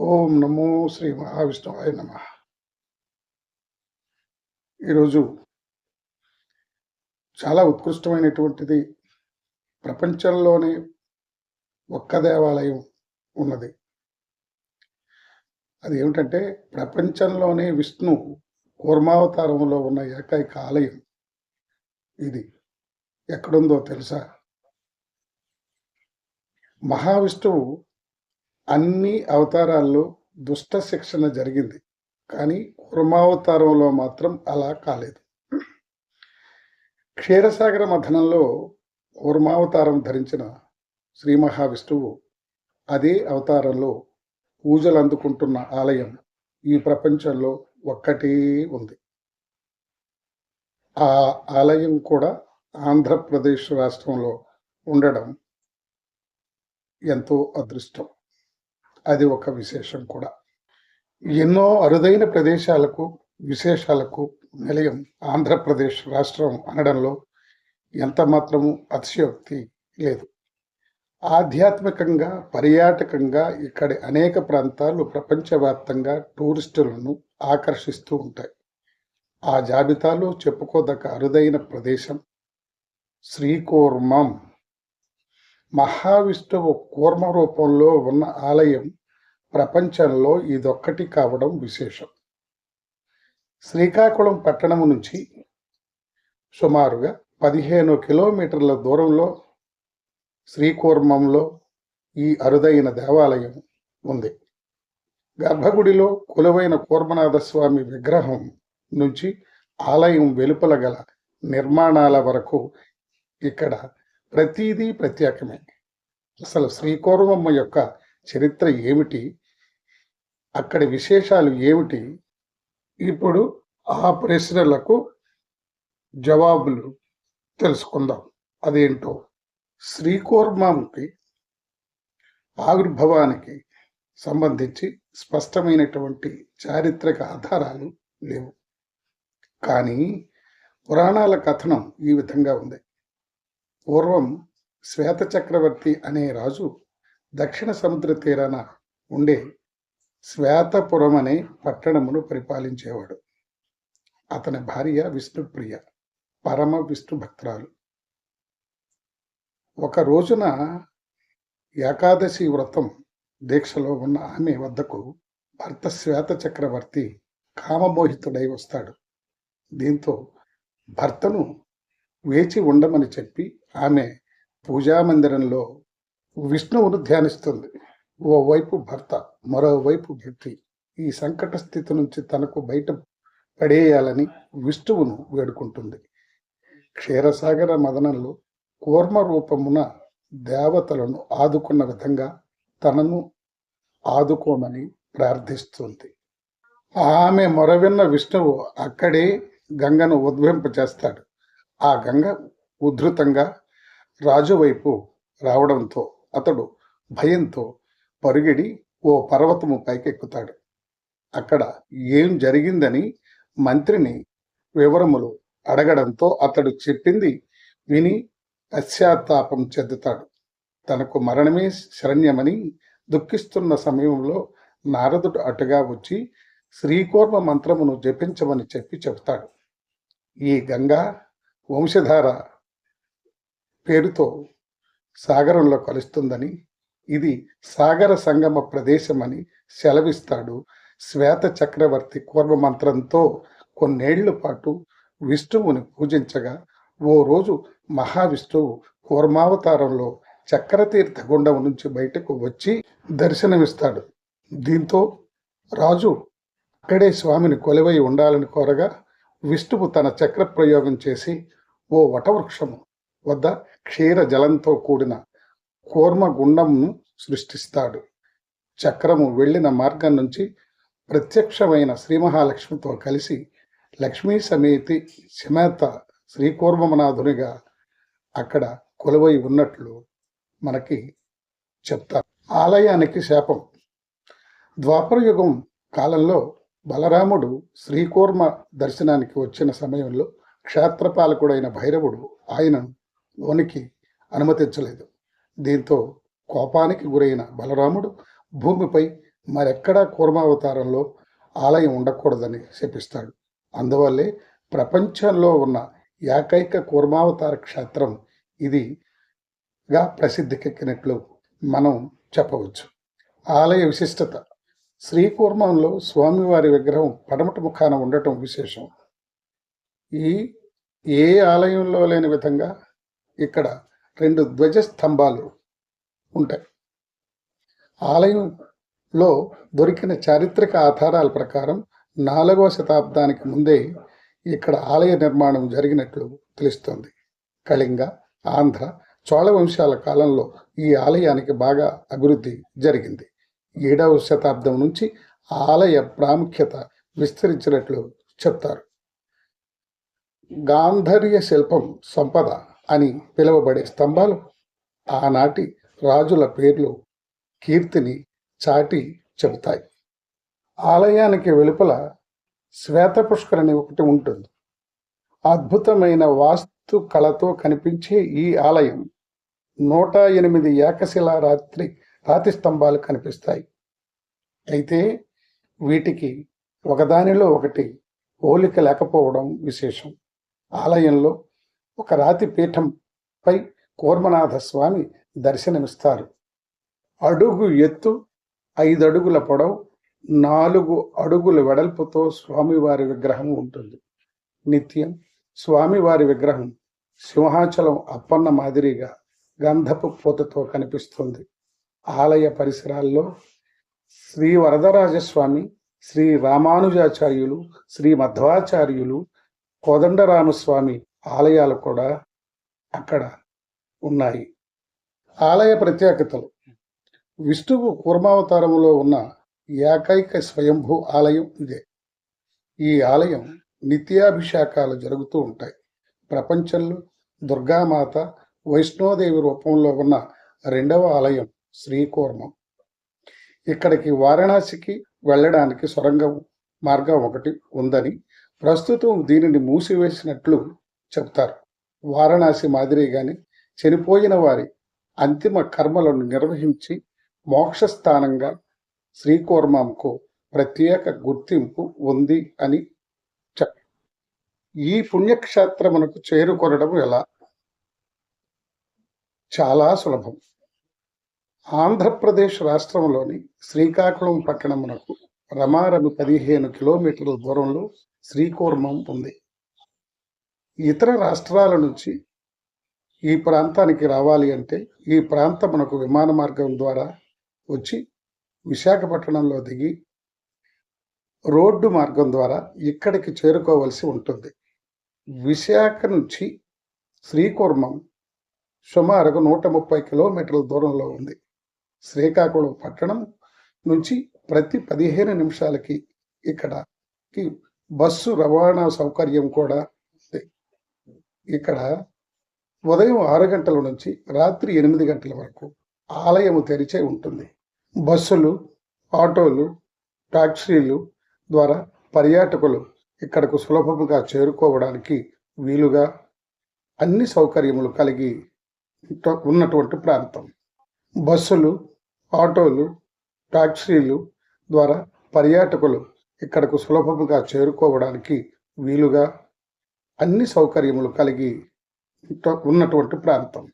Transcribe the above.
ఓం నమో శ్రీ మహావిష్ణువాయ నమ. ఈరోజు చాలా ఉత్కృష్టమైనటువంటిది ప్రపంచంలోనే ఒక్క దేవాలయం ఉన్నది. అది ఏమిటంటే ప్రపంచంలోనే విష్ణు కూర్మావతారంలో ఉన్న ఏకైక ఆలయం ఇది. ఎక్కడుందో తెలుసా? మహావిష్ణువు అన్ని అవతారాల్లో దుష్ట శిక్షణ జరిగింది. కానీ కుర్మావతారంలో మాత్రం అలా కాలేదు. క్షీరసాగర మథనంలో కుర్మావతారం ధరించిన శ్రీ మహావిష్ణువు అదే అవతారంలో పూజలు అందుకుంటున్న ఆలయం ఈ ప్రపంచంలో ఒక్కటే ఉంది. ఆ ఆలయం కూడా ఆంధ్రప్రదేశ్ రాష్ట్రంలో ఉండడం ఎంతో అదృష్టం. అది ఒక విశేషం కూడా. ఎన్నో అరుదైన ప్రదేశాలకు విశేషాలకు నిలయం ఆంధ్రప్రదేశ్ రాష్ట్రం అనడంలో ఎంత మాత్రము అతిశయోక్తి లేదు. ఆధ్యాత్మికంగా పర్యాటకంగా ఇక్కడి అనేక ప్రాంతాలు ప్రపంచవ్యాప్తంగా టూరిస్టులను ఆకర్షిస్తూ ఉంటాయి. ఆ జాబితాలో చెప్పుకోదగ్గ అరుదైన ప్రదేశం శ్రీకూర్మం. మహావిష్ణువు కూర్మ రూపంలో ఉన్న ఆలయం ప్రపంచంలో ఇదొక్కటి కావడం విశేషం. శ్రీకాకుళం పట్టణం నుంచి సుమారుగా పదిహేను కిలోమీటర్ల దూరంలో శ్రీకూర్మంలో ఈ అరుదైన దేవాలయం ఉంది. గర్భగుడిలో కొలువైన కూర్మనాథస్వామి విగ్రహం నుంచి ఆలయం వెలుపల గల నిర్మాణాల వరకు ఇక్కడ ప్రతిదీ ప్రత్యేకమే. అసలు శ్రీకూర్మమ్మ యొక్క చరిత్ర ఏమిటి? అక్కడి విశేషాలు ఏమిటి? ఇప్పుడు ఆ ప్రశ్నలకు జవాబులు తెలుసుకుందాం. అదేంటో? శ్రీకోర్మాంకి ఆవిర్భవానికి సంబంధించి స్పష్టమైనటువంటి చారిత్రక ఆధారాలు లేవు. కానీ పురాణాల కథనం ఈ విధంగా ఉంది. పూర్వం శ్వేత చక్రవర్తి అనే రాజు దక్షిణ సముద్ర తీరాన ఉండే శ్వేతపురం అనే పట్టణమును పరిపాలించేవాడు. అతని భార్య విష్ణుప్రియ పరమ విష్ణు భక్తురాలు ఒక రోజున ఏకాదశి వ్రతం దీక్షలో ఉన్న ఆమె వద్దకు భర్త శ్వేత చక్రవర్తి కామమోహితుడై వస్తాడు. దీంతో భర్తను వేచి ఉండమని చెప్పి ఆమె పూజామందిరంలో విష్ణువును ధ్యానిస్తుంది. ఓవైపు భర్త మరోవైపు భక్తి. ఈ సంకట స్థితి నుంచి తనకు బయట పడేయాలని విష్ణువును వేడుకుంటుంది. క్షీరసాగర మదనంలో కూర్మ రూపమున దేవతలను ఆదుకున్న విధంగా తనను ఆదుకోమని ప్రార్థిస్తుంది. ఆమె మొరవిన్న విష్ణువు అక్కడే గంగను ఉద్వింపచేస్తాడు ఆ గంగ ఉధృతంగా రాజువైపు రావడంతో అతడు భయంతో పరుగిడి ఓ పర్వతము పైకెక్కుతాడు. అక్కడ ఏం జరిగిందని మంత్రిని వివరములు అడగడంతో అతడు చెప్పింది విని పశ్చాత్తాపం చెందుతాడు. తనకు మరణమే శరణ్యమని దుఃఖిస్తున్న సమయంలో నారదుడు అటుగా వచ్చి శ్రీకూర్మ మంత్రమును జపించమని చెప్పి చెబుతాడు. ఈ గంగా వంశధార పేరుతో సాగరంలో కలుస్తుందని ఇది సాగర సంగమ ప్రదేశమని సెలవిస్తాడు. శ్వేత చక్రవర్తి కూర్మ మంత్రంతో కొన్నేళ్ళ పాటు విష్ణువుని పూజించగా ఓ రోజు మహావిష్ణువు కూర్మావతారంలో చక్రతీర్థ గుండం నుంచి బయటకు వచ్చి దర్శనమిస్తాడు. దీంతో రాజు అక్కడే స్వామిని కొలువై ఉండాలని కోరగా విష్ణువు తన చక్ర ప్రయోగం చేసి ఓ వటవృక్షము వద్ద క్షీర జలంతో కూడిన కూర్మ గుండంను సృష్టిస్తాడు. చక్రము వెళ్ళిన మార్గం నుంచి ప్రత్యక్షమైన శ్రీ మహాలక్ష్మితో కలిసి లక్ష్మీ సమేతి సమేత శ్రీకూర్మనాథునిగా అక్కడ కొలువై ఉన్నట్లు మనకి చెప్తారు. ఆలయానికి శాపం. ద్వాపరయుగం కాలంలో బలరాముడు శ్రీకూర్మ దర్శనానికి వచ్చిన సమయంలో క్షేత్రపాలకుడైన భైరవుడు ఆయనను లోనికి అనుమతించలేదు. దీంతో కోపానికి గురైన బలరాముడు భూమిపై మరెక్కడా కూర్మావతారంలో ఆలయం ఉండకూడదని శపిస్తాడు. అందువల్లే ప్రపంచంలో ఉన్న ఏకైక కూర్మావతార క్షేత్రం ఇదిగా ప్రసిద్ధికెక్కినట్లు మనం చెప్పవచ్చు. ఆలయ విశిష్టత శ్రీకూర్మంలో స్వామివారి విగ్రహం పడమటి ముఖాన ఉండటం విశేషం. ఈ ఏ ఆలయంలో లేని విధంగా ఇక్కడ రెండు ధ్వజ స్తంభాలు ఉంటాయి. ఆలయంలో దొరికిన చారిత్రక ఆధారాల ప్రకారం నాలుగవ శతాబ్దానికి ముందే ఇక్కడ ఆలయ నిర్మాణం జరిగినట్లు తెలుస్తోంది. కళింగ ఆంధ్ర చోళ వంశాల కాలంలో ఈ ఆలయానికి బాగా అభివృద్ధి జరిగింది. ఏడవ శతాబ్దం నుంచి ఆలయ ప్రాముఖ్యత విస్తరించినట్లు చెప్తారు. గాంధర్య శిల్పం సంపద అని పిలువబడే స్తంభాలు ఆనాటి రాజుల పేర్లు కీర్తిని చాటి చెబుతాయి. ఆలయానికి వెలుపల శ్వేతపుష్కరణి ఒకటి ఉంటుంది. అద్భుతమైన వాస్తు కళతో కనిపించే ఈ ఆలయం నూట ఎనిమిది ఏకశిల రాత్రి రాతి స్తంభాలు కనిపిస్తాయి. అయితే వీటికి ఒకదానిలో ఒకటి పోలిక లేకపోవడం విశేషం. ఆలయంలో ఒక రాతి పీఠంపై కూర్మనాథస్వామి దర్శనమిస్తారు. అడుగు ఎత్తు ఐదు అడుగుల పొడవు నాలుగు అడుగుల వెడల్పుతో స్వామివారి విగ్రహం ఉంటుంది. నిత్యం స్వామివారి విగ్రహం సింహాచలం అప్పన్న మాదిరిగా గంధపు పూతతో కనిపిస్తుంది. ఆలయ పరిసరాల్లో శ్రీ వరదరాజస్వామి శ్రీ రామానుజాచార్యులు శ్రీ మధ్వాచార్యులు కోదండరామస్వామి ఆలయాలు కూడా అక్కడ ఉన్నాయి. ఆలయ ప్రత్యేకతలు. విష్ణువు కూర్మావతారంలో ఉన్న ఏకైక స్వయంభూ ఆలయం ఇదే. ఈ ఆలయం నిత్యాభిషేకాలు జరుగుతూ ఉంటాయి. ప్రపంచంలో దుర్గామాత వైష్ణోదేవి రూపంలో ఉన్న రెండవ ఆలయం శ్రీకూర్మం. ఇక్కడికి వారణాసికి వెళ్ళడానికి సొరంగం మార్గం ఒకటి ఉందని ప్రస్తుతం దీనిని మూసివేసినట్లు చెప్తారు. వారణాసి మాదిరిగానే చనిపోయిన వారి అంతిమ కర్మలను నిర్వహించి మోక్షస్థానంగా శ్రీకోర్మాంకు ప్రత్యేక గుర్తింపు ఉంది అని చెప్ ఈ పుణ్యక్షేత్రమునకు చేరుకొనడం ఎలా? చాలా సులభం. ఆంధ్రప్రదేశ్ రాష్ట్రంలోని శ్రీకాకుళం పట్టణమునకు రమారమి పదిహేను కిలోమీటర్ల దూరంలో శ్రీకూర్మం ఉంది. ఇతర రాష్ట్రాల నుంచి ఈ ప్రాంతానికి రావాలి అంటే ఈ ప్రాంతం మనకు విమాన మార్గం ద్వారా వచ్చి విశాఖపట్నంలో దిగి రోడ్డు మార్గం ద్వారా ఇక్కడికి చేరుకోవలసి ఉంటుంది. విశాఖ నుంచి శ్రీకుర్మం సుమారుగా నూట ముప్పై కిలోమీటర్ల దూరంలో ఉంది. శ్రీకాకుళం పట్టణం నుంచి ప్రతి పదిహేను నిమిషాలకి ఇక్కడకి బస్సు రవాణా సౌకర్యం కూడా ఇక్కడ ఉదయం ఆరు గంటల నుంచి రాత్రి ఎనిమిది గంటల వరకు ఆలయము తెరిచే ఉంటుంది. బస్సులు ఆటోలు టాక్సీలు ద్వారా పర్యాటకులు ఇక్కడకు సులభముగా చేరుకోవడానికి వీలుగా అన్ని సౌకర్యములు కలిగి ఉన్నటువంటి ప్రాంతం. బస్సులు ఆటోలు టాక్సీలు ద్వారా పర్యాటకులు ఇక్కడకు సులభముగా చేరుకోవడానికి వీలుగా అన్ని సౌకర్యములు కలిగి ఉన్నటువంటి ప్రాంతం.